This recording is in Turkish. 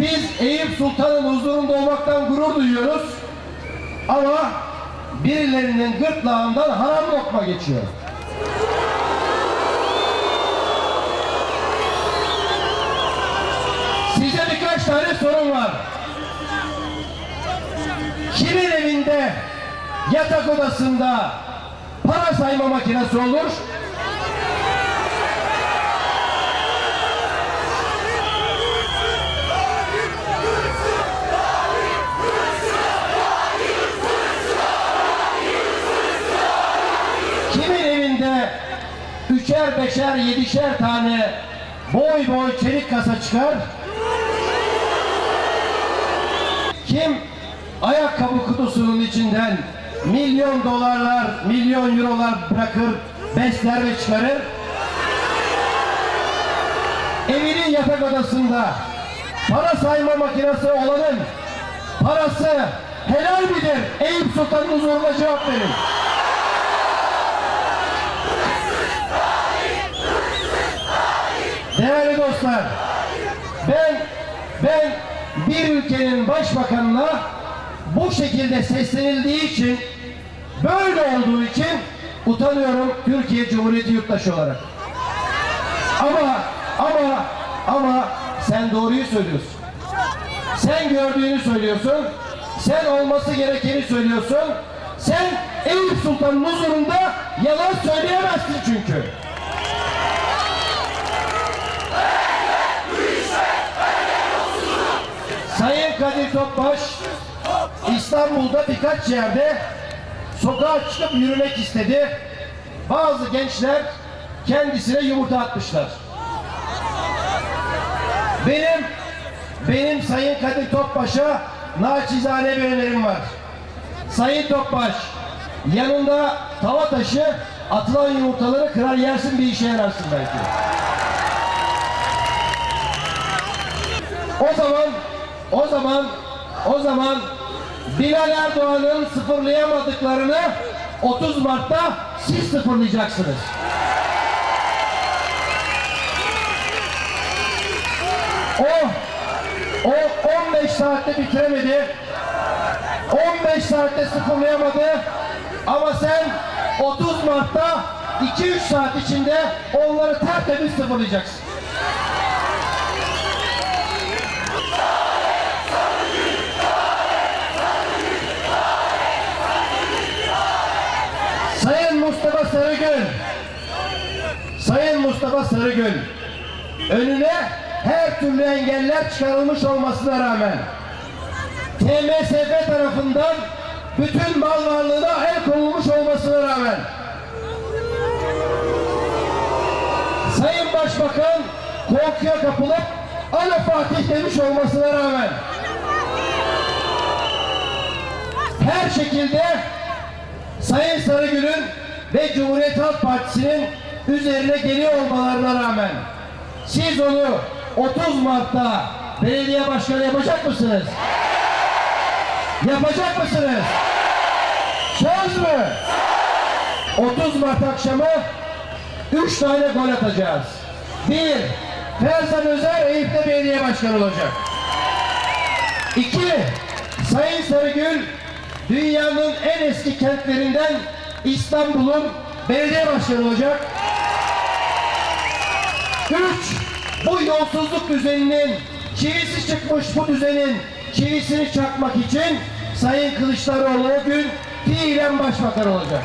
Biz Eyüp Sultan'ın huzurunda olmaktan gurur duyuyoruz. Ama birilerinin gırtlağından haram lokma geçiyor. Size birkaç tane sorun var. Kimin evinde yatak odasında para sayma makinesi olur? Kimin evinde üçer, beşer, yedişer tane boy boy çelik kasa çıkar? Kim ayakkabı kutusunun içinden milyon dolarlar, milyon eurolar bırakır, besler ve çıkarır? Evinin yatak odasında para sayma makinesi olanın parası helal midir? Eyüp Sultan'ın huzuruna cevap verin. Dostlar, ben ben bir ülkenin başbakanına bu şekilde seslenildiği için böyle olduğu için utanıyorum Türkiye Cumhuriyeti yurttaşı olarak. Ama ama ama sen doğruyu söylüyorsun. Sen gördüğünü söylüyorsun. Sen olması gerekeni söylüyorsun. Sen Eyüp Sultan'ın huzurunda yalan söyleyemezsin çünkü. Kadir Topbaş İstanbul'da birkaç yerde sokağa çıkıp yürümek istedi. Bazı gençler kendisine yumurta atmışlar. Benim benim Sayın Kadir Topbaş'a naçizane bir önerim var. Sayın Topbaş yanında tava taşı atılan yumurtaları kırar yersin bir işe yararsın belki. O zaman o zaman o zaman Bilal Erdoğan'ın sıfırlayamadıklarını 30 Mart'ta siz sıfırlayacaksınız. O o 15 saatte bitiremedi. 15 saatte sıfırlayamadı. Ama sen 30 Mart'ta 2-3 saat içinde onları tertemiz sıfırlayacaksın. Sayın Mustafa Sarıgül Sayın Mustafa Sarıgül önüne her türlü engeller çıkarılmış olmasına rağmen TMSF tarafından bütün mal varlığına el konulmuş olmasına rağmen Sayın Başbakan korkuya kapılıp Ana Fatih demiş olmasına rağmen her şekilde Sayın Sarıgül'ün ve Cumhuriyet Halk Partisi'nin üzerine geliyor olmalarına rağmen siz onu 30 Mart'ta belediye başkanı yapacak mısınız? Yapacak mısınız? Söz mü? 30 Mart akşamı 3 tane gol atacağız. Bir, Ferzan Özer Eyüp'te belediye başkanı olacak. İki, Sayın Sarıgül dünyanın en eski kentlerinden İstanbul'un belediye başkanı olacak. Üç, bu yolsuzluk düzeninin çivisi çıkmış bu düzenin çivisini çakmak için Sayın Kılıçdaroğlu o gün fiilen başbakan olacak.